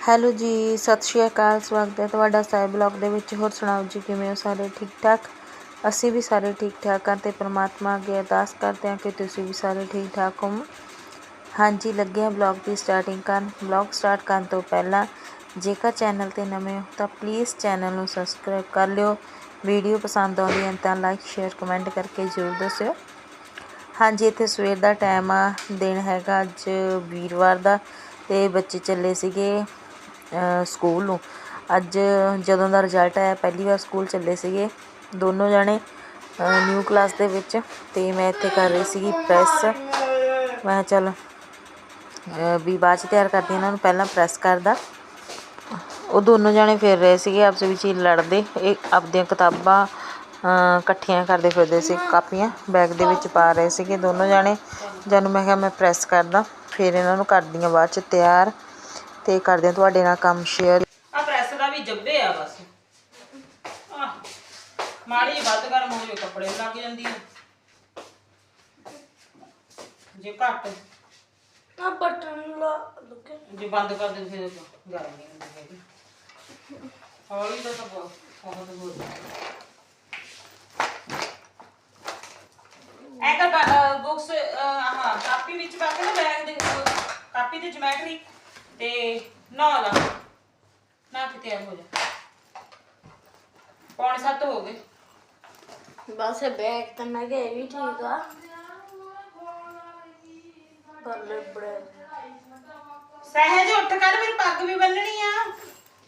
Hello ਜੀ, ਸਤਿ ਸ਼੍ਰੀ ਅਕਾਲ, ਸਵਾਗਤ ਹੈ ਤੁਹਾਡਾ ਸਾਹਿਬ ਬਲੌਗ ਦੇ ਵਿੱਚ। ਹੋਰ ਸੁਣਾਓ ਜੀ, ਕਿਵੇਂ ਹੋ ਸਾਰੇ? ਠੀਕ ਠਾਕ? ਅਸੀਂ ਵੀ ਸਾਰੇ ਠੀਕ ਠਾਕ ਹਾਂ ਤੇ ਪ੍ਰਮਾਤਮਾ ਅੱਗੇ ਅਰਦਾਸ ਕਰਦੇ ਹਾਂ ਕਿ ਤੁਸੀਂ ਵੀ ਸਾਰੇ ਠੀਕ ਠਾਕ ਹੋ ਹਾਂਜੀ, ਲੱਗੇ ਹਾਂ ਬਲੌਗ ਦੀ ਸਟਾਰਟਿੰਗ ਕਰਨ। ਬਲੌਗ ਸਟਾਰਟ ਕਰਨ ਤੋਂ ਪਹਿਲਾਂ ਜੇਕਰ ਚੈਨਲ ਤੇ ਨਵੇਂ ਹੋ ਤਾਂ ਪਲੀਜ਼ ਚੈਨਲ ਨੂੰ ਸਬਸਕ੍ਰਾਈਬ ਕਰ ਲਿਓ। ਵੀਡੀਓ ਪਸੰਦ ਆਉਂਦੀ ਹੈ ਤਾਂ ਲਾਈਕ ਸ਼ੇਅਰ ਕਮੈਂਟ ਕਰਕੇ ਜ਼ਰੂਰ ਦੱਸਿਓ। ਹਾਂਜੀ, ਇੱਥੇ ਸਵੇਰ ਦਾ ਟਾਈਮ ਆ, ਦਿਨ ਹੈਗਾ ਅੱਜ ਵੀਰਵਾਰ ਦਾ ਤੇ ਬੱਚੇ ਚੱਲੇ ਸੀਗੇ। ਸਕੂਲ ਨੂੰ। ਅੱਜ ਜਦੋਂ ਦਾ ਰਿਜ਼ਲਟ ਆਇਆ, ਪਹਿਲੀ ਵਾਰ ਸਕੂਲ ਚੱਲੇ ਸੀਗੇ ਦੋਨੋਂ ਜਾਣੇ ਨਿਊ ਕਲਾਸ ਦੇ ਵਿੱਚ। ਤੇ ਮੈਂ ਇੱਥੇ ਕਰ ਰਹੀ ਸੀਗੀ ਪ੍ਰੈਸ ਮੈਂ ਚੱਲ ਵੀ ਬਾਅਦ ਚ ਤਿਆਰ ਕਰਦੀ ਹਾਂ ਇਹਨਾਂ ਨੂੰ ਪਹਿਲਾਂ ਪ੍ਰੈਸ ਕਰਦਾ। ਉਹ ਦੋਨੋਂ ਜਾਣੇ ਫਿਰ ਰਹੇ ਸੀਗੇ, ਆਪਸ ਵਿੱਚ ਹੀ ਲੜਦੇ। ਇਹ ਆਪਦੀਆਂ ਕਿਤਾਬਾਂ ਇਕੱਠੀਆਂ ਕਰਦੇ ਫਿਰਦੇ ਸੀ, ਕਾਪੀਆਂ ਬੈਗ ਦੇ ਵਿੱਚ ਪਾ ਰਹੇ ਸੀਗੇ ਦੋਨੋਂ ਜਾਣੇ। ਜਾਨੂੰ ਮੈਂ ਕਿਹਾ ਮੈਂ ਪ੍ਰੈਸ ਕਰਦਾ, ਫਿਰ ਇਹਨਾਂ ਨੂੰ ਕਰਦੀ ਹਾਂ ਬਾਅਦ ਚ ਤਿਆਰ। ਤੇ ਕਰਦੇ ਹਾਂ ਤੁਹਾਡੇ ਨਾਲ ਕੰਮ ਸ਼ੇਅਰ ਆ ਪ੍ਰੈਸ ਦਾ ਵੀ ਜੱਬੇ ਆ ਬਸ। ਆਹ, ਮਾੜੀ ਵੱਧ ਗਰਮ ਹੋ ਜਾਏ ਕੱਪੜੇ ਨੂੰ ਲੱਗ ਜਾਂਦੀ ਹੈ ਜੇ ਘੱਟ ਆ ਬਟਨ ਲਾ ਲੁਕੇ। ਜੇ ਬੰਦ ਕਰ ਦੇ ਫਿਰ ਗਰਮ ਨਹੀਂ ਹੁੰਦੀ ਹੈਗੀ। ਹੌਲੀ ਤਾਂ ਤਾਂ ਬਹੁਤ ਬਹੁਤ ਹੋ ਜਾਂਦਾ ਐ ਕਰ ਬੁక్స్ ਹਾਂ ਕਾਪੀ ਵਿੱਚ ਪਾ ਕੇ ਨਾ ਬੈਗ ਦੇ ਅਹ, ਕਾਪੀ ਤੇ ਜਿਓਮੈਟਰੀ ਤੇ ਨਾ ਲਾ ਨਾ ਕਿ ਤਿਆਰ ਹੋ ਜਾ ਪੌਣੇ ਸੱਤ ਹੋ ਗਏ ਬਸ ਬੈਗ ਤਾਂ ਮੈਂ ਇਹ ਵੀ ਠੀਕ ਆ ਬੱਲੇ ਬੜੇ ਸਹਿਜ ਉੱਠ ਕਰ ਫਿਰ ਪੱਗ ਵੀ ਬੰਨਣੀ ਆ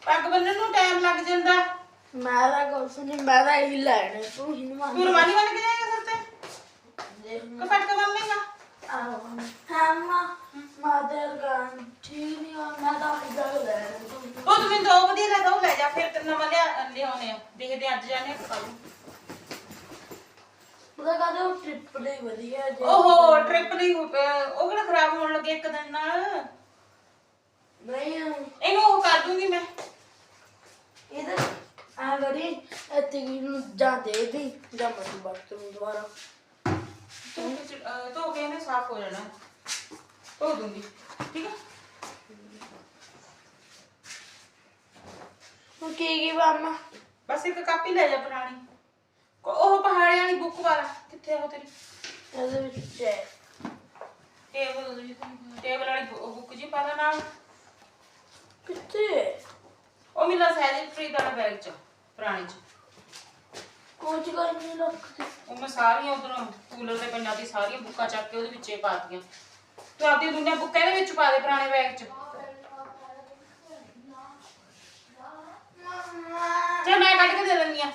ਪੱਗ ਬੰਨਣ ਨੂੰ ਟਾਈਮ ਲੱਗ ਜਾਂਦਾ ਮੈਂ ਤਾਂ ਕੁਛ ਨਹੀਂ ਮੈਂ ਤਾਂ ਇਹੀ ਲੈਣੇ ਤੂੰ ਹੀ ਨਾ ਤੂੰ ਰੁਮਾਲੀ ਬੰਨ ਕੇ ਜਾਏਗਾ ਸਿਰ ਤੇ ਕਿ ਪਟਕਾ ਬੰਨ ਲੇਗਾ ਹਾਂ ਮਾ ਮਾਦਰ ਗਾਂ ਠੀਕ ਨਹੀਂ ਆ ਮੈਂ ਤਾਂ ਆਪਣੀ ਬੈਗ ਲੈਣੇ ਤੂੰ ਦੋ ਵਧੀਆ ਲੱਗਦਾ ਉਹ ਲੈ ਜਾ ਫਿਰ ਤੇ ਨਵਾਂ ਲਿਆ ਲਿਆਉਣੇ ਆ ਦੇਖਦੇ ਅੱਜ ਜਾਣੇ ਆ ਕੱਲ ਉਹਦਾ ਕਹਿੰਦੇ ਉਹ ਟ੍ਰਿਪ ਲਈ ਵਧੀਆ ਜੇ ਓਹੋ ਟ੍ਰਿਪ ਲਈ ਉਹ ਕਿਹੜਾ ਖਰਾਬ ਹੋਣ ਲੱਗੇ ਇੱਕ ਦਿਨ ਨਾਲ? ਨਹੀਂ ਇਹਨੂੰ ਉਹ ਕਰ ਦੂੰਗੀ ਮੈਂ। ਇਹਦੇ ਆ ਗੜੀ ਇੱਥੇ ਨੂੰ ਜਾਂ ਦੇ ਦੀ ਜਾਂ ਮੈਂ ਵਰਤ ਨੂੰ ਦੁਬਾਰਾ। ਧੋ ਕੇ ਇਹਨੇ ਸਾਫ਼ ਹੋ ਜਾਣਾ। ਧੋ ਦੂੰਗੀ ਠੀਕ ਹੈ ਹੁਣ ਕੀ ਕੀ ਬਾਮਾ ਬਸ ਇੱਕ ਕਾਪੀ ਲੈ ਜਾ ਪੁਰਾਣੀ। ਕੋ- ਉਹ ਪਹਾੜਿਆਂ ਵਾਲੀ ਬੁੱਕ ਵਾਲਾ। ਕਿੱਥੇ ਆ ਉਹ ਤੇਰੀ? ਇਹਦੇ ਵਿੱਚ ਹੈ। ਟੇਬਲ ਟੇਬਲ ਵਾਲੀ ਬੁੱਕ ਜੀ ਪਾ ਲੈ ਨਾਲ। ਕਿੱਥੇ? ਉਹ ਮਿਲਾ ਸਹਿਜ ਫਰੀਦ ਵਾਲਾ ਬੈਗ ਚ ਪੁਰਾਣੇ ਚ। ਕੁਝ ਕੋਈ ਨਹੀਂ ਰੱਖਦੀ। ਉਹ ਮੈਂ ਸਾਰੀਆਂ ਉਧਰੋਂ ਕੂਲਰ ਦੇ ਪਿੰਡਾਂ ਦੀ ਸਾਰੀਆਂ ਬੁੱਕਾਂ ਚੱਕ ਕੇ ਉਹਦੇ ਵਿੱਚੇ ਪਾਤੀਆਂ ਤੂੰ ਆਪਦੀ ਦੁਨੀਆ ਬੁੱਕਾਂ ਇਹਦੇ ਵਿੱਚ ਪਾ ਦੇ ਪੁਰਾਣੇ ਬੈਗ ਚ। ਜੇ ਮੈਂ ਕੱਢ ਕੇ ਦੇ ਦਿੰਦੀ ਆ।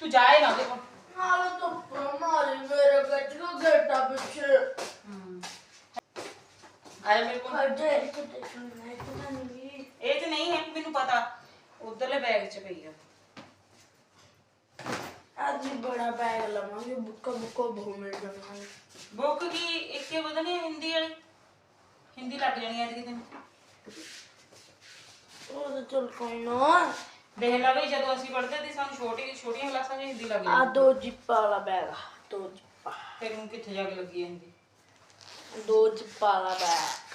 ਤੂੰ ਜਾਏ ਨਾ ਉਹਦੇ ਕੋਲ। ਨਾਲ ਤੋਂ ਮਾਰੇ ਮੇਰੇ ਗੱਜ ਕੋ ਗੇਟਾ ਪਿੱਛੇ। ਆਇਆ ਮੇਰੇ ਕੋਲ। ਹਜੇ ਕਿਤੇ ਸੁਣਨਾ ਤਾਂ ਨਹੀਂ ਇਹ ਤੇ ਨਹੀਂ ਹੈ ਮੈਨੂੰ ਪਤਾ। ਉਧਰਲੇ ਬੈਗ ਚ ਪਈ ਆ। ਅੱਜ ਬੜਾ ਬੈਗ ਲਵਾਂਗੇ ਬੁੱਕਾ ਬੁੱਕਾ ਬਹੁਤ ਮਿਲ ਜਾਣਗੇ ਬੁੱਕ ਕੀ ਇੱਕੇ ਵਧਣੀ ਹਿੰਦੀ ਵਾਲੀ? ਹਿੰਦੀ ਲੱਗ ਜਾਣੀ ਅੱਜ ਕਿਤੇ ਉਹ ਤਾਂ ਚਲ ਕੋਈ ਨਾ। ਦੇਖ ਲਾ ਵੀ ਜਦੋਂ ਅਸੀਂ ਪੜ੍ਹਦੇ ਸੀ ਸਾਨੂੰ ਛੋਟੀ ਛੋਟੀਆਂ ਕਲਾਸਾਂ 'ਚ ਹਿੰਦੀ ਲੱਗ ਆ ਜਾਂਦੀ ਦੋ ਜਿੱਪਾ ਵਾਲਾ ਬੈਗ ਆ, ਦੋ ਜਿੱਪਾ। ਫਿਰ ਨੂੰ ਕਿੱਥੇ ਜਾ ਕੇ ਲੱਗੀ ਹੈ ਹਿੰਦੀ? ਦੋ ਜਿੱਪਾ ਵਾਲਾ ਬੈਗ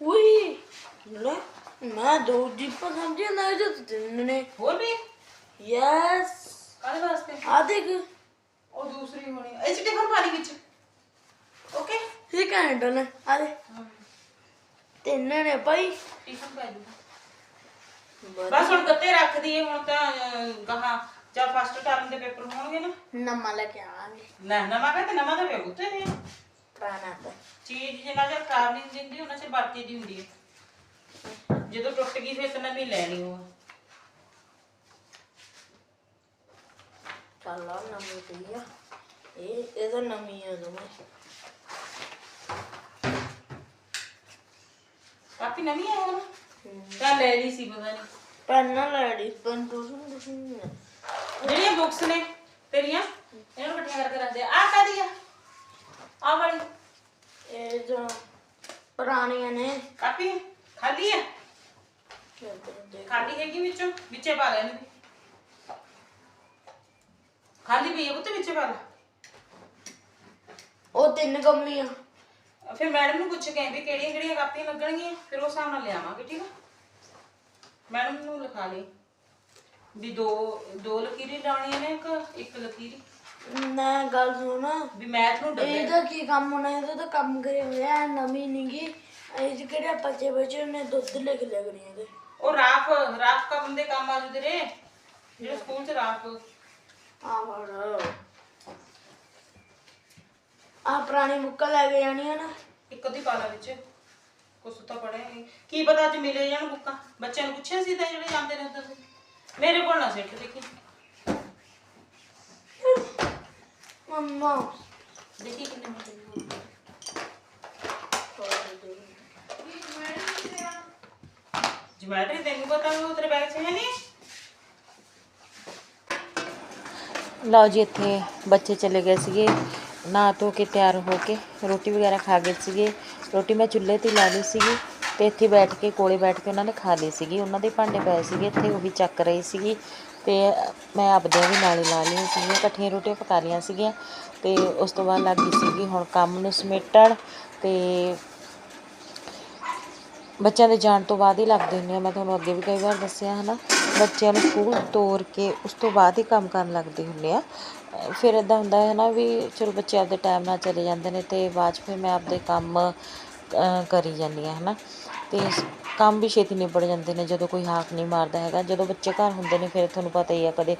ਉਈ ਲੈ ਮੈਂ ਦੋ ਜਿੱਪਾ ਸਮਝਿਆ ਨਾ ਇਹ ਤਾਂ ਤਿੰਨ ਨੇ। ਹੋਰ ਵੀ? ਯੈਸ ਕਾਹਦੇ ਵਾਸਤੇ? ਆ ਦੇਖ। ਉਹ ਦੂਸਰੀ ਹੋਣੀ ਇਹ ਚ ਟਿਫਨ ਪਾਣੀ ਵਿੱਚ। ਓਕੇ ਇਹ ਕੈਂਡਲ ਨੇ। ਆ ਦੇ ਤਿੰਨ ਨੇ ਭਾਈ। ਟਿਫਨ ਪੈ ਜੂਗਾ। ਬਸ ਹੁਣ ਗੱਤੇ ਰੱਖ ਦਈਏ ਹੁਣ ਤਾਂ ਗਾਹਾਂ ਜਾਂ ਫਸਟ ਟਰਮ ਦੇ ਪੇਪਰ ਹੋਣਗੇ ਨਾ। ਨਮਾ ਲੈ ਕੇ ਆਵਾਂਗੇ। ਨਾ ਨਵਾਂ ਕਹਿੰਦੇ ਨਵਾਂ ਤਾਂ ਪਿਆ ਉੱਤੇ ਨੇ ਪੁਰਾਣਾ ਤਾਂ। ਚੀਜ਼ ਜਿੰਨਾ ਚਿਰ ਖਰਾਬ ਨਹੀਂ ਦਿੰਦੀ ਉਹਨਾਂ ਚਿਰ ਵਰਤੀ ਦੀ ਹੁੰਦੀ ਹੈ ਜਦੋਂ ਟੁੱਟ ਗਈ ਫਿਰ ਤਾਂ ਨਵੀਂ ਲੈਣੀ ਉਹ ਚੱਲ ਆ ਨਵੀਂ ਪਈ ਆ। ਇਹ ਇਹ ਤਾਂ ਨਵੀਂ ਆ ਦੋਵੇਂ। ਕਾਪੀ ਨਵੀਂ ਆਇਆ ਨਾ ਤਾਂ ਲੈ ਲਈ ਸੀ ਪਤਾ ਨਹੀਂ। ਪੈਨ ਲੈੜੀ ਪੈਨ ਦੂਸਰੀ ਦੂਸਰੀ ਜਿਹੜੀਆਂ ਬੁੱਕਸ ਨੇ ਤੇਰੀਆਂ ਇਹਨਾਂ ਨੂੰ ਇਕੱਠੀਆਂ ਕਰਕੇ ਰੱਖ ਦੇ। ਆਹ ਕਾਦੀ ਆ? ਆਹ ਵਾਲੀ। ਇਹ ਜੋ ਪੁਰਾਣੀਆਂ ਨੇ। ਕਾਪੀ ਖਾਲੀ ਦੇਖ। ਖਾਲੀ ਹੈਗੀ ਵਿੱਚੋਂ? ਵਿੱਚੇ ਪਾ ਲੈ ਇਹਨੂੰ। ਵੀ ਖਾਲੀ ਪਈ ਹੈ ਉੱਤੇ ਵਿੱਚੇ ਪਾ ਲੈ। ਉਹ ਤਿੰਨ ਗੰਮੀਆਂ। ਫਿਰ ਮੈਡਮ ਨੂੰ ਪੁੱਛ ਕੇ ਵੀ ਕਿਹੜੀਆਂ ਕਿਹੜੀਆਂ ਕਾਪੀਆਂ ਲੱਗਣਗੀਆਂ ਫਿਰ ਉਸ ਹਿਸਾਬ ਨਾਲ ਲਿਆਵਾਂਗੇ ਠੀਕ ਆ? ਮੈਡਮ ਨੂੰ ਲਿਖਾ ਲਈ ਵੀ ਦੋ ਦੋ ਲਕੀਰੀ ਲਾਉਣੀਆਂ ਨੇ ਕਿ ਇੱਕ ਲਕੀਰੀ। ਨਾ ਗੱਲ ਸੁਣ। ਵੀ ਮੈਥ ਨੂੰ ਡੱਬੇ ਇਹਦਾ ਕੀ ਕੰਮ ਹੋਣਾ ਇਹਦਾ ਤਾਂ ਕੰਮ ਕਰੇ ਹੋਇਆ ਨਵੀਂ ਨਹੀਂਗੀ ਇਹ ਕਿਹੜੇ ਬੱਚੇ ਬੱਚੇ ਨੇ ਦੁੱਧ ਲਿਖ ਲਿਆ ਕਰੀ ਇਹਦੇ। ਉਹ ਰਾਫ ਰਾਫ ਕੰਮ ਦੇ ਕੰਮ ਆ ਜੂ ਤੇਰੇ। ਜਿਹੜੇ ਸਕੂਲ ਚ ਰਾਫ। ਆ ਫੜ ਆ ਪੁਰਾਣੀ ਬੁੱਕਾਂ ਲੈ ਕੇ ਜਾਣੀਆਂ ਨਾ। ਇੱਕ ਅੱਧੀ ਪਾਲਾ ਵਿੱਚ। ਕੁਛ ਤਾਂ ਪੜਿਆ ਕੀ ਪਤਾ ਅੱਜ ਮਿਲੇ ਜਾਣ ਬੁੱਕਾਂ ਬੱਚਿਆਂ ਨੂੰ ਪੁੱਛਿਆ ਸੀ ਤਾਂ ਜਿਹੜੇ ਜਾਂਦੇ ਨੇ ਉੱਧਰ ਮੇਰੇ ਕੋਲ ਨਾ ਸਿੱਟ ਦੇਖੀ। ਮੰਮਾ। ਦੇਖੀ ਕਿੰਨੇ ਮਿਲਦੇ ਨੇ। ਜਮੈਟਰੀ ਤੈਨੂੰ ਪਤਾ ਉਹ ਤੇਰੇ ਬੈਗ 'ਚ ਹੈ ਨਹੀਂ? ਲਓ ਜੀ ਇੱਥੇ ਬੱਚੇ ਚਲੇ ਗਏ ਸੀਗੇ। ਨਹਾ ਧੋ ਕੇ ਤਿਆਰ ਹੋ ਕੇ ਰੋਟੀ ਵਗੈਰਾ ਖਾ ਗਏ ਸੀਗੇ। ਰੋਟੀ ਮੈਂ ਚੁੱਲ੍ਹੇ ਤੇ ਲਾ ਲਈ ਸੀਗੀ ਤੇ ਇੱਥੇ ਬੈਠ ਕੇ, ਕੋਲੇ ਬੈਠ ਕੇ ਉਹਨਾਂ ਨੇ ਖਾ ਲਈ ਸੀਗੀ। ਉਹਨਾਂ ਦੇ ਭਾਂਡੇ ਪਏ ਸੀਗੇ, ਇੱਥੇ ਉਹ ਵੀ ਚੱਕ ਰਹੀ ਸੀਗੀ ਤੇ ਮੈਂ ਆਪਦੇ ਵੀ ਨਾਲੇ ਲਾ ਲਈਆਂ ਸੀਗੀਆਂ, ਇਕੱਠੀਆਂ ਰੋਟੀਆਂ ਪਕਾ ਲਈਆਂ ਸੀਗੀਆਂ ਤੇ ਉਸ ਤੋਂ ਬਾਅਦ ਲੱਗ ਗਈ ਸੀਗੀ ਹੁਣ ਕੰਮ ਨੂੰ ਸਮੇਟਣ ਤੇ ਬੱਚਿਆਂ ਦੇ ਜਾਣ ਤੋਂ ਬਾਅਦ ਹੀ ਲੱਗਦੇ ਹੁੰਦੇ ਆ ਮੈਂ ਤੁਹਾਨੂੰ ਅੱਗੇ ਵੀ ਕਈ ਵਾਰ ਦੱਸਿਆ ਹਨਾ, ਬੱਚਿਆਂ ਨੂੰ ਸਕੂਲ ਤੋਰ ਕੇ ਉਸ ਤੋਂ ਬਾਅਦ ਹੀ ਕੰਮ ਕਰਨ ਲੱਗਦੇ ਹੁੰਦੇ ਆ। ਫਿਰ ਇੱਦਾਂ ਹੁੰਦਾ ਹੈ ਨਾ ਵੀ ਚਲੋ ਬੱਚੇ ਆਪਦੇ ਟਾਈਮ ਨਾਲ ਚਲੇ ਜਾਂਦੇ ਨੇ ਅਤੇ ਬਾਅਦ 'ਚ ਫਿਰ ਮੈਂ ਆਪਦੇ ਕੰਮ ਕਰੀ ਜਾਂਦੀ ਹਾਂ ਹੈ ਨਾ ਅਤੇ ਕੰਮ ਵੀ ਛੇਤੀ ਨਿਬੜ ਜਾਂਦੇ ਨੇ ਜਦੋਂ ਕੋਈ ਹਾਕ ਨਹੀਂ ਮਾਰਦਾ ਹੈਗਾ। ਜਦੋਂ ਬੱਚੇ ਘਰ ਹੁੰਦੇ ਨੇ ਫਿਰ ਤੁਹਾਨੂੰ ਪਤਾ ਹੀ ਆ ਕਦੇ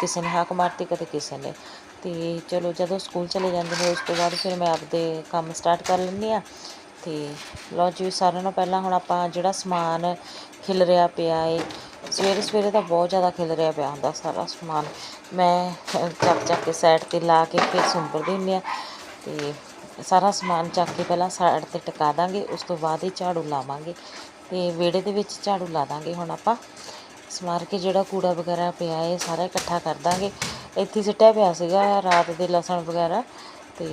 ਕਿਸੇ ਨੇ ਹਾਕ ਮਾਰਤੀ, ਕਦੇ ਕਿਸੇ ਨੇ। ਅਤੇ ਚਲੋ ਜਦੋਂ ਸਕੂਲ ਚਲੇ ਜਾਂਦੇ ਨੇ ਉਸ ਤੋਂ ਬਾਅਦ ਫਿਰ ਮੈਂ ਆਪਦੇ ਕੰਮ ਸਟਾਰਟ ਕਰ ਲੈਂਦੀ ਹਾਂ। ਅਤੇ ਲਓ ਜੀ, ਸਾਰਿਆਂ ਨਾਲੋਂ ਪਹਿਲਾਂ ਹੁਣ ਆਪਾਂ ਜਿਹੜਾ ਸਮਾਨ ਖਿਲ ਰਿਹਾ ਪਿਆ ਏ ਸਵੇਰੇ ਸਵੇਰੇ ਤਾਂ ਬਹੁਤ ਜ਼ਿਆਦਾ ਖਿਲ ਰਿਹਾ ਪਿਆ ਹੁੰਦਾ ਸਾਰਾ ਸਮਾਨ। ਮੈਂ ਚੱਕ ਚੱਕ ਕੇ ਸਾਈਡ ਤੇ ਲਾ ਕੇ ਫਿਰ ਸੁੰਬਰਦੀ ਹੁੰਦੀ ਆ ਤੇ ਸਾਰਾ ਸਮਾਨ ਚੱਕ ਕੇ ਪਹਿਲਾਂ ਸਾਈਡ ਤੇ ਟਿਕਾ ਦਾਂਗੇ, ਉਸ ਤੋਂ ਬਾਅਦ ਹੀ ਝਾੜੂ ਲਾਵਾਂਗੇ। ਤੇ ਵਿਹੜੇ ਦੇ ਵਿੱਚ ਝਾੜੂ ਲਾ ਦਾਂਗੇ ਹੁਣ ਆਪਾਂ। ਸਮਾਰ ਕੇ ਜਿਹੜਾ ਕੂੜਾ ਵਗੈਰਾ ਪਿਆ ਹੈ ਸਾਰਾ ਇਕੱਠਾ ਕਰ ਦਾਂਗੇ। ਇੱਥੇ ਸਿੱਟਿਆ ਪਿਆ ਸੀਗਾ ਰਾਤ ਦੇ ਲਸਣ ਵਗੈਰਾ ਤੇ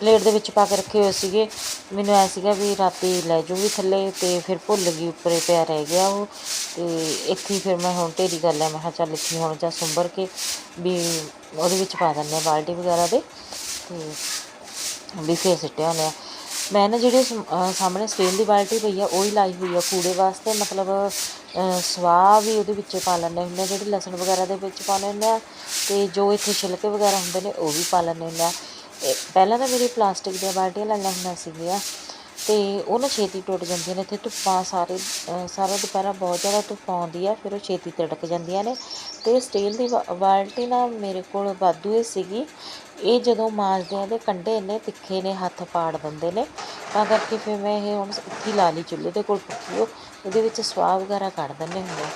ਪਲੇਟ ਦੇ ਵਿੱਚ ਪਾ ਕੇ ਰੱਖੇ ਹੋਏ ਸੀਗੇ। ਮੈਨੂੰ ਐ ਸੀਗਾ ਵੀ ਰਾਤੀ ਲੈ ਜੂਗੀ ਥੱਲੇ ਤੇ ਫਿਰ ਭੁੱਲ ਗਈ, ਉੱਪਰੇ ਪਿਆ ਰਹਿ ਗਿਆ ਉਹ। ਅਤੇ ਇੱਥੇ ਫਿਰ ਮੈਂ ਹੁਣ ਢੇਰੀ ਕਰ ਲਿਆ, ਮੈਂ ਕਿਹਾ ਚੱਲ ਇੱਥੇ ਹੁਣ ਜਾਂ ਸੁੰਬਰ ਕੇ ਵੀ ਉਹਦੇ ਵਿੱਚ ਪਾ ਦਿੰਦੇ ਹਾਂ ਬਾਲਟੀ ਵਗੈਰਾ ਦੇ ਅਤੇ ਵੀ ਫੇਰ ਸਿੱਟਿਆ ਆ ਮੈਂ ਨਾ ਜਿਹੜੇ ਸਾਹਮਣੇ ਸਟੀਲ ਦੀ ਬਾਲਟੀ ਪਈ ਆ, ਉਹ ਹੀ ਲਾਈ ਹੋਈ ਆ ਕੂੜੇ ਵਾਸਤੇ, ਮਤਲਬ ਸਵਾਹ ਵੀ ਉਹਦੇ ਵਿੱਚ ਪਾ ਲੈਂਦੇ ਹੁੰਦੇ ਆ, ਜਿਹੜੇ ਲਸਣ ਵਗੈਰਾ ਦੇ ਵਿੱਚ ਪਾਉਂਦੇ ਹੁੰਦੇ ਆ ਅਤੇ ਜੋ ਇੱਥੇ ਛਿਲਕੇ ਵਗੈਰਾ ਹੁੰਦੇ ਨੇ ਉਹ ਵੀ ਪਾ ਲੈਂਦੇ ਹੁੰਦੇ ਆ। ਪਹਿਲਾਂ ਤਾਂ ਮੇਰੀ ਪਲਾਸਟਿਕ ਦੀਆਂ ਬਾਲਟੀਆਂ ਲਾਈਆਂ ਹੁੰਦੀਆਂ ਸੀਗੀਆਂ ਅਤੇ ਉਹ ਨਾ ਛੇਤੀ ਟੁੱਟ ਜਾਂਦੀਆਂ ਨੇ, ਇੱਥੇ ਧੁੱਪਾਂ ਸਾਰੇ ਸਾਰਾ ਦੁਪਹਿਰਾ ਬਹੁਤ ਜ਼ਿਆਦਾ ਧੁੱਪ ਆਉਂਦੀ ਆ, ਫਿਰ ਉਹ ਛੇਤੀ ਤਿੜਕ ਜਾਂਦੀਆਂ ਨੇ ਅਤੇ ਸਟੀਲ ਦੀ ਬਾ- ਬਾਲਟੀ ਨਾ ਮੇਰੇ ਕੋਲ ਵਾਧੂ ਹੀ ਸੀਗੀ ਇਹ ਜਦੋਂ ਮਾਂਜਦੇ ਆ ਤੇ ਕੰਡੇ ਇੰਨੇ ਤਿੱਖੇ ਨੇ, ਹੱਥ ਪਾੜ ਦਿੰਦੇ ਨੇ, ਤਾਂ ਕਰਕੇ ਫਿਰ ਮੈਂ ਇਹ ਹੁਣ ਇੱਥੇ ਹੀ ਲਾ ਲਈ ਚੁੱਲ੍ਹੇ ਦੇ ਕੋਲ ਪੱਕੀਓ ਉਹਦੇ ਵਿੱਚ ਸਵਾਹ ਵਗੈਰਾ ਕੱਢ ਦਿੰਦੇ ਹੁੰਦੇ ਆ।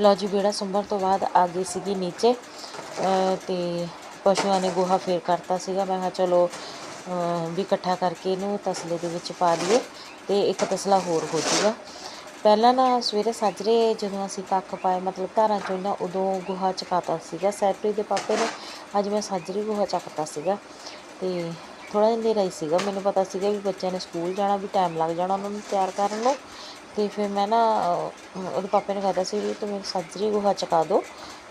ਲਓ ਜੀ ਬੇੜਾ ਸੁੰਬਰ ਤੋਂ ਬਾਅਦ ਆ ਗਈ ਸੀਗੀ ਨੀਚੇ, ਅਹ ਤੇ ਪਸ਼ੂਆਂ ਨੇ ਗੋਹਾ ਫੇਰ ਕਰਤਾ ਸੀਗਾ, ਮੈਂ ਕਿਹਾ ਚਲੋ ਵੀ ਇਕੱਠਾ ਕਰਕੇ ਇਹਨੂੰ ਤਸਲੇ ਦੇ ਵਿੱਚ ਪਾ ਦਈਏ ਤੇ ਇੱਕ ਤਸਲਾ ਹੋਰ ਹੋ ਜੂਗਾ ਪਹਿਲਾਂ ਨਾ ਸਵੇਰੇ ਸਾਜਰੇ ਜਦੋਂ ਅਸੀਂ ਕੱਖ ਪਾਏ, ਮਤਲਬ ਧਾਰਾਂ ਚੋਂ ਨਾ ਉਦੋਂ ਗੋਹਾ ਚਕਾਤਾ ਸੀਗਾ ਸੈਪਰੀ ਦੇ ਪਾਪੇ ਨੇ, ਅੱਜ ਮੈਂ ਸਾਜਰੇ ਗੋਹਾ ਚੱਕਤਾ ਸੀਗਾ ਤੇ ਥੋੜਾ ਜਿਹਾ ਹਨੇਰਾ ਹੀ ਸੀਗਾ। ਮੈਨੂੰ ਪਤਾ ਸੀਗਾ ਵੀ ਬੱਚਿਆਂ ਨੇ ਸਕੂਲ ਜਾਣਾ, ਵੀ ਟਾਈਮ ਲੱਗ ਜਾਣਾ ਉਹਨਾਂ ਨੂੰ ਤਿਆਰ ਕਰਨ ਨੂੰ। ਤੇ ਫਿਰ ਮੈਂ ਨਾ ਉਹਦੇ ਪਾਪੇ ਨੇ ਕਹਤਾ ਸੀ ਵੀ ਤੂੰ ਮੇਰੇ ਸਾਜਰੇ ਗੋਹਾ ਚਕਾ ਦਿਓ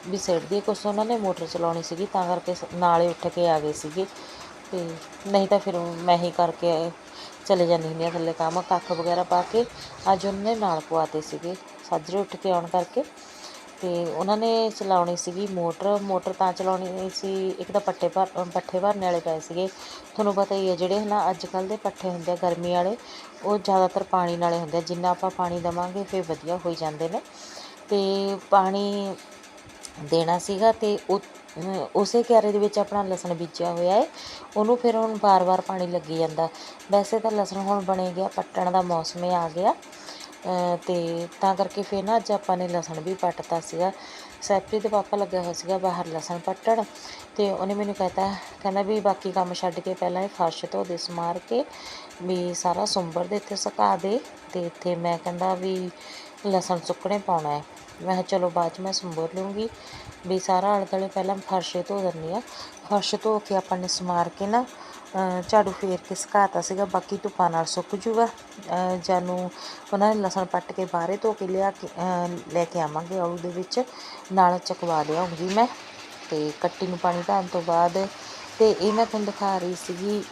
ਵੀ ਸਿੱਟ ਦੀ, ਕੁਛ ਉਹਨਾਂ ਨੇ ਮੋਟਰ ਚਲਾਉਣੀ ਸੀਗੀ, ਤਾਂ ਕਰਕੇ ਸ- ਨਾਲੇ ਉੱਠ ਕੇ ਆ ਗਏ ਸੀਗੇ। ਅਤੇ ਨਹੀਂ ਤਾਂ ਫਿਰ ਮੈਂ ਹੀ ਕਰਕੇ ਚਲੇ ਜਾਂਦੀ ਹੁੰਦੀ ਹਾਂ ਥੱਲੇ ਕੰਮ, ਕੱਖ ਵਗੈਰਾ ਪਾ ਕੇ। ਅੱਜ ਉਹਨਾਂ ਨੇ ਨਾਲ ਪਵਾਤੇ ਸੀਗੇ, ਸਾਜਰੇ ਉੱਠ ਕੇ ਆਉਣ ਕਰਕੇ। ਅਤੇ ਉਹਨਾਂ ਨੇ ਚਲਾਉਣੀ ਸੀਗੀ ਮੋਟਰ ਮੋਟਰ ਤਾਂ ਚਲਾਉਣੀ ਸੀ, ਇੱਕ ਤਾਂ ਪੱਟੇ ਭਰ, ਪੱਠੇ ਭਰਨ ਵਾਲੇ ਪਏ ਸੀਗੇ। ਤੁਹਾਨੂੰ ਪਤਾ ਹੀ ਹੈ ਜਿਹੜੇ ਹਨਾ ਅੱਜ ਕੱਲ੍ਹ ਦੇ ਪੱਠੇ ਹੁੰਦੇ ਆ, ਗਰਮੀ ਵਾਲੇ, ਉਹ ਜ਼ਿਆਦਾਤਰ ਪਾਣੀ ਨਾਲੇ ਹੁੰਦੇ ਆ। ਜਿੰਨਾ ਆਪਾਂ ਪਾਣੀ ਦੇਵਾਂਗੇ, ਫਿਰ ਵਧੀਆ ਹੋਈ ਜਾਂਦੇ ਨੇ। ਅਤੇ ਪਾਣੀ ਦੇਣਾ ਸੀਗਾ ਅਤੇ ਉਹ ਉਸੇ ਕਿਆਰੇ ਦੇ ਵਿੱਚ ਆਪਣਾ ਲਸਣ ਬੀਜਿਆ ਹੋਇਆ ਹੈ ਉਹਨੂੰ ਫਿਰ ਹੁਣ ਵਾਰ-ਵਾਰ ਪਾਣੀ ਲੱਗੀ ਜਾਂਦਾ। ਵੈਸੇ ਤਾਂ ਲਸਣ ਹੁਣ ਬਣੇ ਗਿਆ, ਪੱਟਣ ਦਾ ਮੌਸਮ ਆ ਗਿਆ। ਅਹ ਤੇ ਤਾਂ ਕਰਕੇ ਫਿਰ ਨਾ ਅੱਜ ਆਪਾਂ ਨੇ ਲਸਣ ਵੀ ਪੱਟਤਾ ਸੀਗਾ। ਸੈਪਰੀ ਦੇ ਪਾਪਾ ਲੱਗਿਆ ਹੋਇਆ ਸੀਗਾ ਬਾਹਰ ਲਸਣ ਪੱਟਣ। ਤੇ ਉਹਨੇ ਮੈਨੂੰ ਕਹਿਤਾ, ਕਹਿੰਦਾ ਵੀ ਬਾਕੀ ਕੰਮ ਛੱਡ ਕੇ ਪਹਿਲਾਂ ਇਹ ਫਰਸ਼ ਧੋ ਦੇ ਸਮਾਰ ਕੇ ਵੀ ਸਾਰਾ ਸੁੰਬਰ ਦੇ ਇੱਥੇ ਸੁਕਾ ਦੇ। ਤੇ ਇੱਥੇ ਮੈਂ ਕਹਿੰਦਾ ਵੀ ਲਸਣ ਸੁੱਕਣੇ ਪਾਉਣਾ ਹੈ। ਮੈਂ ਕਿਹਾ, ਚਲੋ ਬਾਅਦ 'ਚ ਮੈਂ ਸੰਭੋਰ ਲੂੰਗੀ ਵੀ ਸਾਰਾ ਆਲੇ ਦੁਆਲੇ ਪਹਿਲਾਂ ਫਰਸ਼ ਧੋ ਦਿੰਦੀ ਆ ਫਰਸ਼ ਧੋ ਕੇ ਆਪਾਂ ਨੇ ਸਮਾਰ ਕੇ ਨਾ ਝਾੜੂ ਫੇਰ ਕੇ ਸੁਕਾਤਾ ਸੀਗਾ। ਬਾਕੀ ਧੁੱਪਾਂ ਨਾਲ ਸੁੱਕ ਜੂਗਾ। ਜਾਨੂੰ ਉਹਨਾਂ ਨੇ ਲਸਣ ਪੱਟ ਕੇ ਬਾਹਰੇ ਧੋ ਕੇ ਲਿਆ ਕੇ ਲੈ ਕੇ ਆਵਾਂਗੇ ਆਲੂ ਦੇ ਵਿੱਚ। ਨਾਲ ਚਕਵਾ ਲਿਆਉਂਗੀ ਮੈਂ। ਤੇ ਕੱਟੀ ਨੂੰ ਪਾਣੀ ਧਾਣ ਤੋਂ ਬਾਅਦ ਤੇ ਇਹ ਮੈਂ ਤੁਹਾਨੂੰ ਦਿਖਾ ਰਹੀ ਸੀਗੀ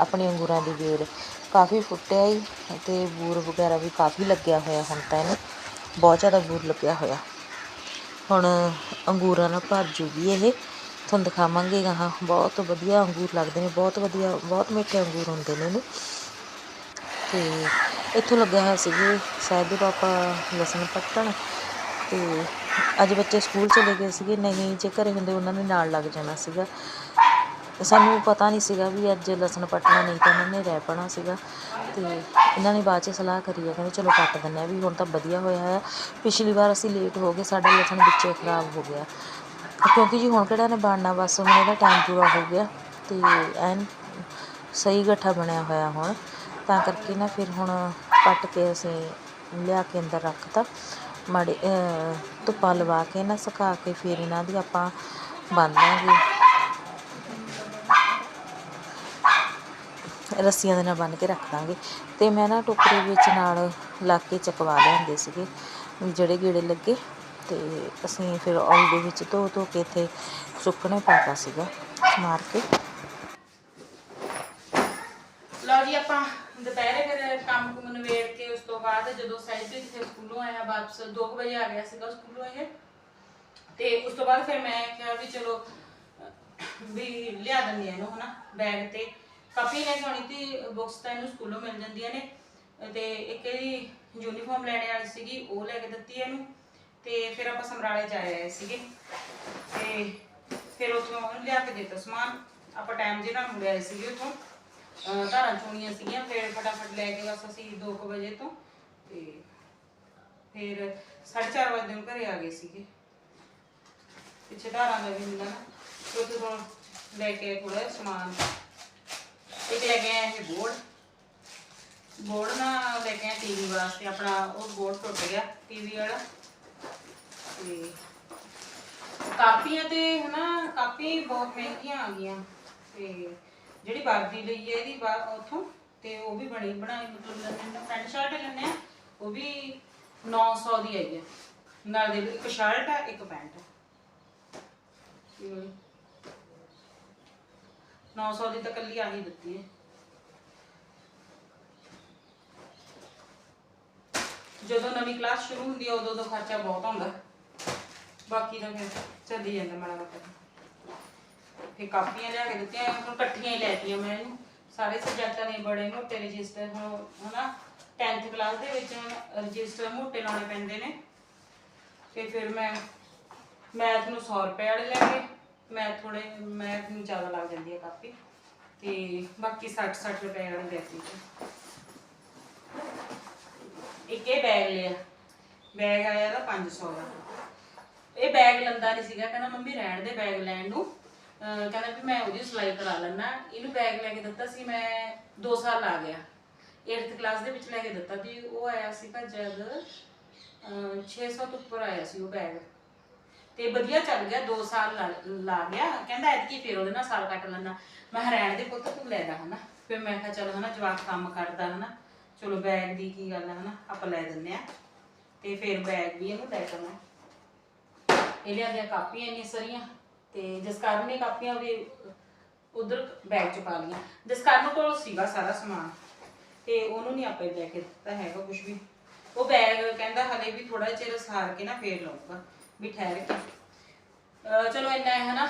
ਆਪਣੀ ਅੰਗੂਰਾਂ ਦੀ ਵੇਲ ਕਾਫੀ ਫੁੱਟਿਆ ਹੀ ਅਤੇ ਬੂਰ ਵਗੈਰਾ ਵੀ ਕਾਫੀ ਲੱਗਿਆ ਹੋਇਆ ਹੁਣ ਤਾਂ ਇਹਨੂੰ, ਬਹੁਤ ਜ਼ਿਆਦਾ ਬੂਰ ਲੱਗਿਆ ਹੋਇਆ। ਹੁਣ ਅੰਗੂਰਾਂ ਨਾਲ ਭਰ ਜੂਗੀ ਇਹ, ਤੁਹਾਨੂੰ ਦਿਖਾਵਾਂਗੇ ਗਾਹਾਂ ਬਹੁਤ ਵਧੀਆ ਅੰਗੂਰ ਲੱਗਦੇ ਨੇ, ਬਹੁਤ ਵਧੀਆ, ਬਹੁਤ ਮਿੱਠੇ ਅੰਗੂਰ ਹੁੰਦੇ ਨੇ ਇਹਨੂੰ। ਤੇ ਇੱਥੋਂ ਲੱਗਿਆ ਹੋਇਆ ਸੀਗੇ ਸ਼ਾਇਦ ਦੇ ਪਾਪਾ ਲਸਣ ਪੱਟਣ, ਤੇ ਅੱਜ ਬੱਚੇ ਸਕੂਲ ਚਲੇ ਗਏ ਸੀਗੇ, ਨਹੀਂ ਜੇ ਘਰੇ ਹੁੰਦੇ ਉਹਨਾਂ ਨੇ ਨਾਲ ਲੱਗ ਜਾਣਾ ਸੀਗਾ। ਤੇ ਸਾਨੂੰ ਪਤਾ ਨਹੀਂ ਸੀਗਾ ਵੀ ਅੱਜ ਲਸਣ ਪੱਟਣਾ ਨਹੀਂ ਤਾਂ ਉਹਨਾਂ ਨੇ ਰਹਿ ਪੈਣਾ ਸੀਗਾ। ਅਤੇ ਇਹਨਾਂ ਨੇ ਬਾਅਦ ਚ ਸਲਾਹ ਕਰੀ ਆ, ਕਹਿੰਦੇ ਚਲੋ ਪੱਟ ਦਿੰਦੇ ਹਾਂ ਵੀ ਹੁਣ ਤਾਂ ਵਧੀਆ ਹੋਇਆ ਹੈ। ਪਿਛਲੀ ਵਾਰ ਅਸੀਂ ਲੇਟ ਹੋ ਗਏ, ਸਾਡਾ ਲਸਣ ਵਿੱਚੇ ਖਰਾਬ ਹੋ ਗਿਆ। ਕਿਉਂਕਿ ਜੀ ਹੁਣ ਕਿਹੜਾ ਨੇ ਬਣਨਾ ਬਸ ਹੁਣ ਇਹਦਾ ਟਾਈਮ ਪੂਰਾ ਹੋ ਗਿਆ ਅਤੇ ਐਨ ਸਹੀ ਗੱਠਾ ਬਣਿਆ ਹੋਇਆ ਹੁਣ। ਤਾਂ ਕਰਕੇ ਨਾ ਫਿਰ ਹੁਣ ਪੱਟ ਕੇ ਅਸੀਂ ਲਿਆ ਕੇ ਅੰਦਰ ਰੱਖਤਾ। ਮਾੜੇ ਧੁੱਪਾ ਲਵਾ ਕੇ ਨਾ ਸੁਕਾ ਕੇ ਫਿਰ ਇਹਨਾਂ ਦੀ ਆਪਾਂ ਬੰਨਾਂਗੇ ਰੱਸੀਆਂ ਦੇ ਨਾਲ ਬੰਨ ਕੇ ਰੱਖ ਦਾਂਗੇ। ਤੇ ਮੈਂ ਨਾ ਟੋਕਰੇ ਵਿੱਚ ਨਾਲ ਲਾ ਕੇ ਚਕਵਾ ਲਿਆਂਦੇ ਸੀਗੇ ਜਿਹੜੇ ਗੇੜੇ ਲੱਗੇ। ਤੇ ਅਸੀਂ ਫਿਰ ਔਲ ਦੇ ਵਿੱਚ ਧੋ ਧੋ ਕੇ ਇੱਥੇ ਸੁੱਕਣੇ ਪਾਤਾ ਸੀਗਾ, ਮਾਰ ਕੇ। ਲਓ ਜੀ, ਆਪਾਂ ਦੁਪਹਿਰੇ ਫਿਰ ਕੰਮ ਕੁਮ ਨਵੇੜ ਕੇ ਉਸ ਤੋਂ ਬਾਅਦ ਜਦੋਂ ਸਹਿਜਪ੍ਰੀਤ ਫਿਰ ਸਕੂਲੋਂ ਆਇਆ, ਵਾਪਸ 2 ਵਜੇ ਆ ਗਿਆ ਸੀਗਾ ਸਕੂਲੋਂ ਇਹ। ਤੇ ਉਸ ਤੋਂ ਬਾਅਦ ਫਿਰ ਮੈਂ ਕਿਹਾ ਵੀ ਚਲੋ ਵੀ ਲਿਆ ਦਿੰਦੀ ਇਹਨੂੰ ਹਨਾ, ਬੈਗ ਤੇ। ਕਾਫੀ ਲੈ ਕੇ ਆਉਣੀ ਤੀ ਬੁੱਕਸ ਤਾਂ ਇਹਨੂੰ ਸਕੂਲੋਂ ਮਿਲ ਜਾਂਦੀਆਂ ਨੇ। ਤੇ ਇੱਕ ਇਹਦੀ ਯੂਨੀਫਾਰਮ ਲੈਣੇ ਵਾਲੀ ਸੀਗੀ, ਉਹ ਲੈ ਕੇ ਦਿੱਤੀ ਇਹਨੂੰ। ਤੇ ਫਿਰ ਆਪਾਂ ਸਮਰਾਲੇ ਜਾ ਆਏ ਸੀਗੇ। ਤੇ ਫਿਰ ਉੱਥੋਂ ਉਹਨੂੰ ਲਿਆ ਕੇ ਦਿੱਤਾ ਸਮਾਨ। ਆਪਾਂ ਟਾਈਮ ਜੇ ਨਾਲ ਮੁੜ ਆਏ ਸੀਗੇ ਉੱਥੋਂ। ਅਹ ਧਾਰਾਂ ਚੋਣੀਆਂ ਸੀਗੀਆਂ, ਫਿਰ ਫਟਾਫਟ ਲੈ ਕੇ ਬਸ ਅਸੀਂ 2 ਵਜੇ ਤੋਂ ਤੇ ਫਿਰ 4:30 ਵਜੇ ਨੂੰ ਘਰੇ ਆ ਗਏ ਸੀਗੇ। ਪਿੱਛੇ ਧਾਰਾਂ ਦਾ ਵੀ ਹੁੰਦਾ ਨਾ ਤੇ ਲੈ ਕੇ ਥੋੜਾ ਸਮਾਨ। ਇੱਕ ਲੈ ਕੇ ਆਏ ਇਹ ਬੋਰਡ। ਬੋਰਡ ਨਾ ਲੈ ਕੇ ਆਏ ਟੀਵੀ ਵਾਸਤੇ, ਆਪਣਾ ਉਹ ਬੋਰਡ ਟੁੱਟ ਗਿਆ ਟੀਵੀ ਵਾਲਾ। ਤੇ ਕਾਪੀਆਂ ਤੇ ਹਨਾ ਕਾਪੀ ਬਹੁਤ ਮਹਿੰਗੀਆਂ ਆ ਗਈਆਂ। ਤੇ ਜਿਹੜੀ ਵਰਦੀ ਲਈ ਹੈ ਇਹਦੀ ਬਾ- ਉੱਥੋਂ, ਤੇ ਉਹ ਵੀ ਬਣੀ ਬਣਾਈ, ਮਤਲਬ ਲੈਣੇ ਨਾ ਪੈਂਟ ਸ਼ਰਟ ਲੈਣੇ ਆ ਉਹ ਵੀ 900 ਦੀ ਆਈ ਹੈ। ਨਾਲ ਦੇ ਇੱਕ ਸ਼ਰਟ ਆ, ਇੱਕ ਪੈਂਟ। ਇਹ ਵਾਲੀ। 900 ਦੀ ਤਾਂ ਕੱਲੀ ਆਹੀ ਦਿੱਤੀ ਹੈ। ਜਦੋਂ ਨਵੀਂ ਕਲਾਸ ਸ਼ੁਰੂ ਹੁੰਦੀ ਹੈ, ਉਦੋਂ ਤਾਂ ਖਰਚਾ ਬਹੁਤ ਹੁੰਦਾ ਬਾਕੀ ਤਾਂ ਫਿਰ ਚੱਲੀ ਜਾਂਦਾ ਮਾੜਾ ਮੋਟਾ। ਫਿਰ ਕਾਪੀਆਂ ਲਿਆ ਕੇ ਦਿੱਤੀਆਂ, ਹੁਣ ਇਕੱਠੀਆਂ ਹੀ ਲੈਤੀਆਂ ਮੈਂ ਇਹਨੂੰ। ਸਾਰੇ ਸਬਜੈਕਟਾਂ ਦੇ ਬੜੇ ਮੋਟੇ ਰਜਿਸਟਰ ਹੁਣ ਹਨਾ 10th ਕਲਾਸ ਦੇ ਵਿੱਚ ਰਜਿਸਟਰ ਮੋਟੇ ਲਾਉਣੇ ਪੈਂਦੇ ਨੇ। ਤੇ ਫਿਰ ਮੈਂ ਮੈਥ ਨੂੰ 100 ਰੁਪਏ ਵਾਲੇ ਲੈ ਕੇ ਮੈਥ ਥੋੜੇ ਮੈਥ ਜ਼ਿਆਦਾ ਲੱਗ ਜਾਂਦੀ ਹੈ ਕਾਪੀ ਤੇ ਬਾਕੀ 60 60 ਰੁਪਏ ਵਾਲੇ ਲੈਤੀ ਇੱਕ ਇਹ ਬੈਗ ਲਿਆ। ਬੈਗ ਆਇਆ ਇਹਦਾ 500 ਦਾ। ਇਹ ਬੈਗ ਲੰਦਾ ਨਹੀਂ ਸੀਗਾ, ਕਹਿੰਦਾ ਮੰਮੀ ਰਹਿਣ ਦੇ ਬੈਗ ਲੈਣ ਨੂੰ। ਕਹਿੰਦਾ ਵੀ ਮੈਂ ਉਹਦੀ ਸਿਲਾਈ ਕਰਾ ਲੈਣਾ ਇਹਨੂੰ ਬੈਗ ਲੈ ਕੇ ਦਿੱਤਾ ਸੀ, ਮੈਂ 2 ਸਾਲ ਆ ਗਿਆ। 8th ਕਲਾਸ ਦੇ ਵਿੱਚ ਲੈ ਕੇ ਦਿੱਤਾ ਵੀ ਉਹ ਆਇਆ ਸੀਗਾ ਜਦ, ਅਹ 600 ਤੋਂ ਉੱਪਰ ਆਇਆ ਸੀ ਉਹ ਬੈਗ। ਤੇ ਵਧੀਆ ਚੱਲ ਗਿਆ 2 ਸਾਲ ਲਾ- ਲਾ ਗਿਆ। ਕਹਿੰਦਾ ਐਤਕੀ ਫਿਰ ਉਹਦੇ ਨਾਲ ਸਾਲ ਕੱਟ ਲੈਣਾ ਮੈਂ ਕਿਹਾ ਦੇ ਪੁੱਤ, ਤੂੰ ਲੈ ਲੈ ਹਨਾ। ਫਿਰ ਮੈਂ ਕਿਹਾ, ਚਲੋ ਹਨਾ, ਜਵਾਕ ਕੰਮ ਕਰਦਾ ਹਨਾ। ਚਲੋ ਬੈਗ ਦੀ ਕੀ ਗੱਲ ਹੈ ਹਨਾ, ਆਪਾਂ ਲੈ ਦਿੰਨੇ ਆ। ਤੇ ਫਿਰ ਬੈਗ ਵੀ ਇਹਨੂੰ ਲੈ ਕਰਨਾ ਇਹ ਲਿਆਂਦੀਆਂ ਕਾਪੀਆਂ ਇੰਨੀਆਂ ਸਾਰੀਆਂ। ਤੇ ਜਸਕਰਨ ਨੇ ਕਾਪੀਆਂ ਵੀ ਉਧਰ ਬੈਗ ਚ ਪਾ ਲਈਆਂ। ਜਸਕਰਨ ਕੋਲ ਸੀਗਾ ਸਾਰਾ ਸਮਾਨ। ਤੇ ਉਹਨੂੰ ਨਹੀਂ ਆਪੇ ਲੈ ਕੇ ਦਿੱਤਾ ਹੈਗਾ ਕੁਝ ਵੀ। ਉਹ ਬੈਗ ਕਹਿੰਦਾ ਹਲੇ ਵੀ ਥੋੜਾ ਚਿਰ ਸਾਰ ਕੇ ਨਾ ਫੇਰ ਲਊਗਾ। ਵੀ ਠਹਿਰ ਕੇ ਚਲੋ ਇੰਨਾ ਹੈ ਹਨਾ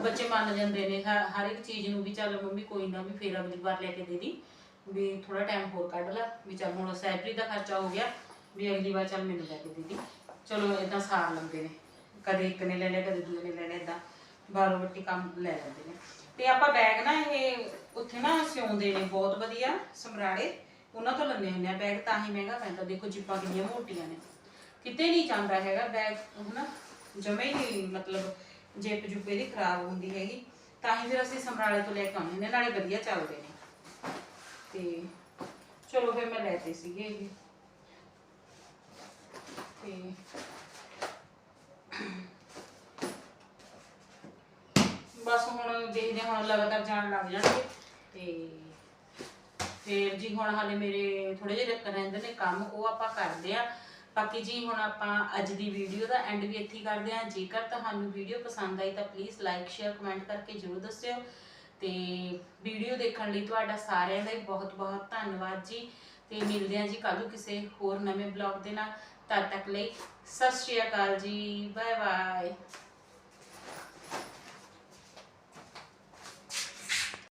ਬੱਚੇ ਮੰਨ ਜਾਂਦੇ ਨੇ ਹਰ ਇੱਕ ਚੀਜ਼ ਨੂੰ ਵੀ ਚੱਲ ਮੰਮੀ ਕੋਈ ਨਾ, ਵੀ ਫੇਰ ਅਗਲੀ ਵਾਰ ਲੈ ਕੇ ਦੇ ਦੀ। ਵੀ ਥੋੜਾ ਟਾਈਮ ਹੋਰ ਕੱਢ ਲੈ, ਵੀ ਚੱਲ ਹੁਣ ਸੈਲਰੀ ਦਾ ਖਰਚਾ ਹੋ ਗਿਆ, ਵੀ ਅਗਲੀ ਵਾਰ ਚੱਲ ਮੈਨੂੰ ਲੈ ਕੇ ਦੇ ਦੀ। ਚਲੋ ਇਦਾਂ ਸਾਰ ਲੈਂਦੇ ਨੇ, ਕਦੇ ਇੱਕ ਨੇ ਲੈ ਲਿਆ, ਕਦੇ ਦੂਜੇ ਨੇ ਲੈ ਲਿਆ ਇਦਾਂ ਬਾਰੋ ਬੱਟੀ ਕੰਮ ਲੈ ਲੈਂਦੇ ਨੇ। ਤੇ ਆਪਾਂ ਬੈਗ ਨਾ ਇਹ ਉੱਥੇ ਨਾ ਸਿਉਂਦੇ ਨੇ, ਬਹੁਤ ਵਧੀਆ ਸਮਰਾੜੇ ਉਹਨਾਂ ਤੋਂ ਲੈਂਦੇ ਹੁੰਦੇ ਆ ਬੈਗ ਤਾਂ ਹੀ ਮਹਿੰਗਾ ਪੈਂਦਾ। ਦੇਖੋ ਜਿੱਪਾਂ ਕਿੰਨੀਆਂ ਮੋਟੀਆਂ ਨੇ। ਕਿਤੇ ਨਹੀਂ ਜਾਂਦਾ ਹੈਗਾ ਬੈਗ ਹਨਾ ਜਮੇ ਨਹੀਂ, ਮਤਲਬ ਜੇਬ ਜੁਪੇ ਦੀ ਖਰਾਬ ਹੁੰਦੀ ਹੈਗੀ। ਤਾਂ ਹੀ ਫਿਰ ਅਸੀਂ ਸਮਰਾਲੇ ਤੋਂ ਲੈ ਕੇ ਆਉਂਦੇ ਨੇ, ਨਾਲੇ ਵਧੀਆ ਚੱਲਦੇ ਨੇ। ਤੇ ਚਲੋ ਫਿਰ ਮੈਂ ਲੈਤੇ ਸੀਗੇ ਇਹ। ਤੇ ਬਸ ਹੁਣ ਦੇਖਦੇ ਹੁਣ ਲਗਾਤਾਰ ਜਾਣ ਲੱਗ ਜਾਣਗੇ। ਤੇ ਫੇਰ ਜੀ ਹੁਣ ਹਾਲੇ ਮੇਰੇ ਥੋੜੇ ਜਿਹੇ ਰਹਿੰਦੇ ਨੇ ਕੰਮ, ਉਹ ਆਪਾਂ ਕਰਦੇ ਆ ਬਾਕੀ ਜੀ ਹੁਣ ਆਪਾਂ ਅੱਜ ਦੀ ਵੀਡੀਓ ਦਾ ਐਂਡ ਵੀ ਇੱਥੇ ਕਰਦੇ ਹਾਂ। ਜੇਕਰ ਤੁਹਾਨੂੰ ਵੀਡੀਓ ਪਸੰਦ ਆਈ ਤਾਂ ਪਲੀਜ਼ ਲਾਈਕ ਸ਼ੇਅਰ ਕਮੈਂਟ ਕਰਕੇ ਜਰੂਰ ਦੱਸਿਓ। ਤੇ ਵੀਡੀਓ ਦੇਖਣ ਲਈ ਤੁਹਾਡਾ ਸਾਰਿਆਂ ਦਾ ਬਹੁਤ ਬਹੁਤ ਧੰਨਵਾਦ ਜੀ। ਤੇ ਮਿਲਦੇ ਹਾਂ ਜੀ ਕੱਲ੍ਹ ਨੂੰ ਕਿਸੇ ਹੋਰ ਨਵੇਂ ਬਲੌਗ ਦੇ ਨਾਲ। ਤਦ ਤੱਕ ਲਈ ਸਤਿ ਸ਼੍ਰੀ ਅਕਾਲ ਜੀ। Bye bye